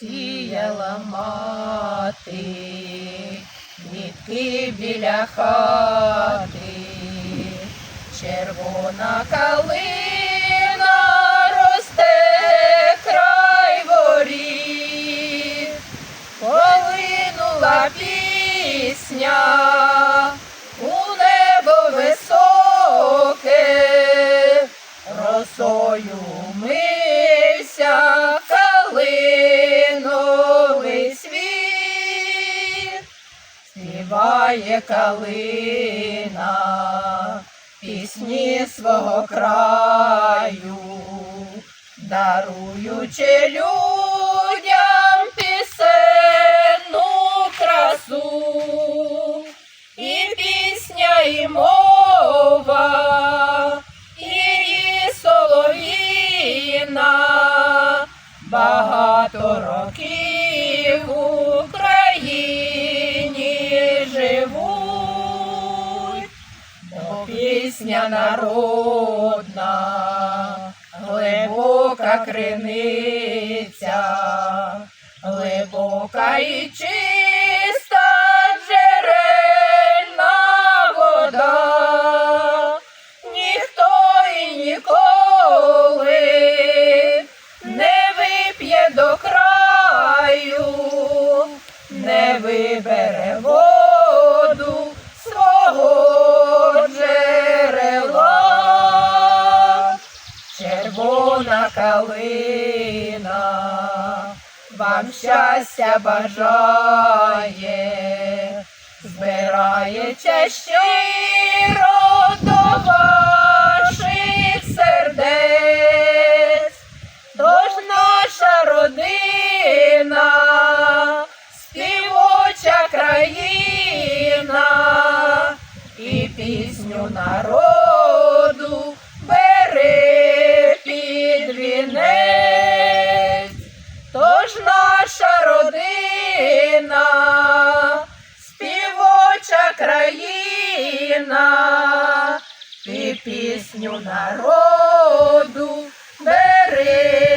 сіяла мати, квітки біля хати, червона калина росте край воріт, полинула пісня співає калина пісні свого краю, даруючи людям пісенну красу, і пісня, і мова, і солов'їна, багато років пісня народна, глибока криниця, глибока і чиста червона калина вам щастя бажає, збирається щиро до ваших сердець, тож наша родина, співоча країна і пісню народу наша родина, співоча країна, ти пісню народу бери